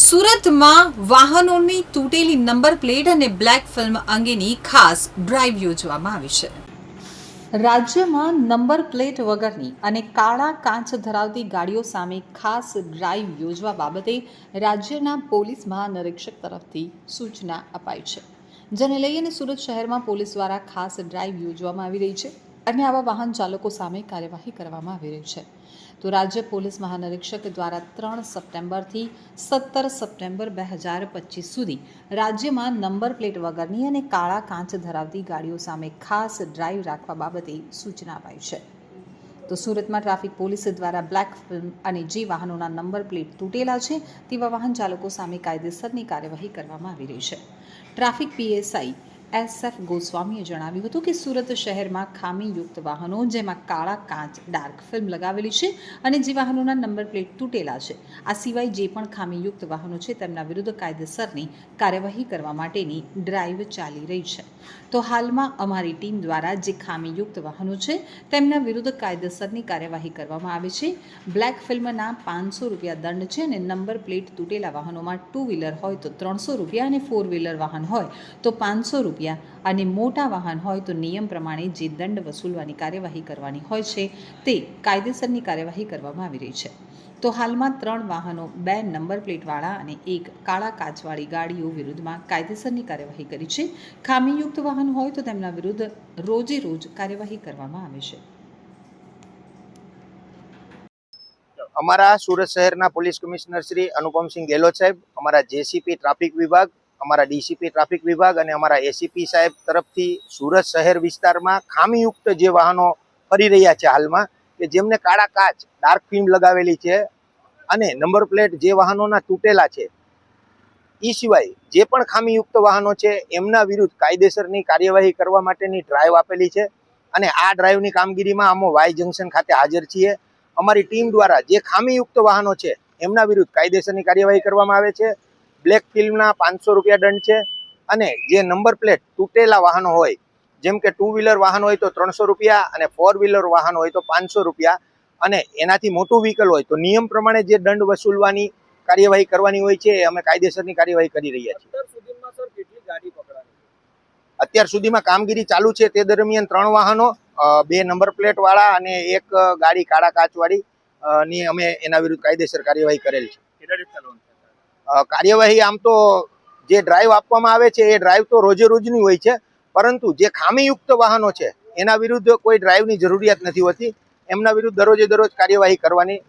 સુરતમાં વાહનોની તૂટેલી નંબર પ્લેટ અને બ્લેક ફિલ્મ અંગેની ખાસ ડ્રાઈવ યોજવામાં આવી છે. રાજ્યમાં નંબર પ્લેટ વગરની અને કાળા કાચ ધરાવતી ગાડીઓ સામે ખાસ ડ્રાઈવ યોજવા બાબતે રાજ્યના પોલીસ મહાનિરીક્ષક તરફથી સૂચના અપાઈ છે. જેને લઈને સુરત શહેરમાં પોલીસ દ્વારા ખાસ ડ્રાઈવ યોજવામાં આવી રહી છે. અને આવા વાહન ચાલકો સામે કાર્યવાહી કરવામાં આવી રહી છે. તો રાજ્ય પોલીસ મહાનિરીક્ષક દ્વારા ત્રણ સપ્ટેમ્બરથી સત્તર સપ્ટેમ્બર બે હજાર પચીસ સુધી રાજ્યમાં નંબર પ્લેટ વગરની અને કાળા કાચ ધરાવતી ગાડીઓ સામે ખાસ ડ્રાઈવ રાખવા બાબતે સૂચના અપાઈ છે. તો સુરતમાં ટ્રાફિક પોલીસ દ્વારા બ્લેક ફિલ્મ અને જે વાહનોના નંબર પ્લેટ તૂટેલા છે તેવા વાહન ચાલકો સામે કાયદેસરની કાર્યવાહી કરવામાં આવી રહી છે. ટ્રાફિક પીએસઆઈ એસ એફ ગોસ્વામીએ જણાવ્યું હતું કે સુરત શહેરમાં ખામીયુક્ત વાહનો, જેમાં કાળા કાચ, ડાર્ક ફિલ્મ લગાવેલી છે અને જે વાહનોના નંબર પ્લેટ તૂટેલા છે. આ સિવાય જે પણ ખામીયુક્ત વાહનો છે તેમના વિરુદ્ધ કાયદેસરની કાર્યવાહી કરવા માટેની ડ્રાઈવ ચાલી રહી છે. તો હાલમાં અમારી ટીમ દ્વારા જે ખામીયુક્ત વાહનો છે તેમના વિરુદ્ધ કાયદેસરની કાર્યવાહી કરવામાં આવે છે. બ્લેક ફિલ્મના પાંચસો રૂપિયા દંડ છે અને નંબર પ્લેટ તૂટેલા વાહનોમાં ટુ વ્હીલર હોય તો ત્રણસો રૂપિયા અને ફોર વ્હીલર વાહન હોય તો પાંચસો રૂપિયા અને મોટા વાહન હોય તો નિયમ પ્રમાણે જે દંડ વસૂલવાની કાર્યવાહી કરવાની હોય છે, તે કાયદેસરની કાર્યવાહી કરવામાં આવી રહી છે. તો હાલમાં ત્રણ વાહનો, બે નંબર પ્લેટવાળા અને એક કાળા કાચવાળી ગાડીઓ વિરુદ્ધમાં કાયદેસરની કાર્યવાહી કરી છે. ખામીયુક્ત વાહન હોય તો તેમના વિરુદ્ધ રોજે રોજ કાર્યવાહી કરવામાં આવે છે. અમારા સુરત શહેરના પોલીસ કમિશનર શ્રી અનુપમસિંહ ગેહલોત સાહેબ, અમારા જેસીપી ટ્રાફિક વિભાગ અમારા ડીસીપી ટ્રાફિક વિભાગ અને અમારા એસીપી સાહેબ તરફથી સુરત શહેર વિસ્તારમાં ખામીયુક્ત જે વાહનો ફરી રહ્યા છે હાલમાં, કે જેમને કાળા કાચ ડાર્ક ફિલ્મ લગાવેલી છે અને નંબર પ્લેટ જે વાહનોના તૂટેલા છે એ સિવાય જે પણ ખામીયુક્ત વાહનો છે, એમના વિરુદ્ધ કાયદેસરની કાર્યવાહી કરવા માટેની ડ્રાઈવ આપેલી છે અને આ ડ્રાઈવની કામગીરીમાં અમે વાય જંકશન ખાતે હાજર છીએ. અમારી ટીમ દ્વારા જે ખામીયુક્ત વાહનો છે, એમના વિરુદ્ધ કાયદેસરની કાર્યવાહી કરવામાં આવે છે. બ્લેક ફિલ્મના પાંચસો રૂપિયા દંડ છે. અને જે નંબર પ્લેટ તૂટેલા વાહનો હોય જેમ કે ટુ વ્હીલર વાહન હોય તો ત્રણસો રૂપિયા અને ફોર વ્હીલર વાહન હોય તો પાંચસો રૂપિયા. અને એનાથી મોટું વ્હીકલ હોય તો નિયમ પ્રમાણે જે દંડ વસૂલવાની કાર્યવાહી કરવાની હોય છે અમે કાયદેસરની કાર્યવાહી કરી રહ્યા છીએ. અત્યાર સુધીમાં અત્યાર કામગીરી ચાલુ છે તે દરમિયાન ત્રણ વાહનો બે નંબર પ્લેટ વાળા અને એક ગાડી કાળા કાચવાળી ની અમે એના વિરુદ્ધ કાયદેસર કાર્યવાહી કરેલ છે. કાર્યવાહી આમ તો જે ડ્રાઈવ આપવામાં આવે છે, એ ડ્રાઈવ તો રોજે રોજની હોય છે. પરંતુ જે ખામીયુક્ત વાહનો છે, એના વિરુદ્ધ કોઈ ડ્રાઈવની જરૂરિયાત નથી હોતી. એમના વિરુદ્ધ દરરોજે દરરોજ કાર્યવાહી કરવાની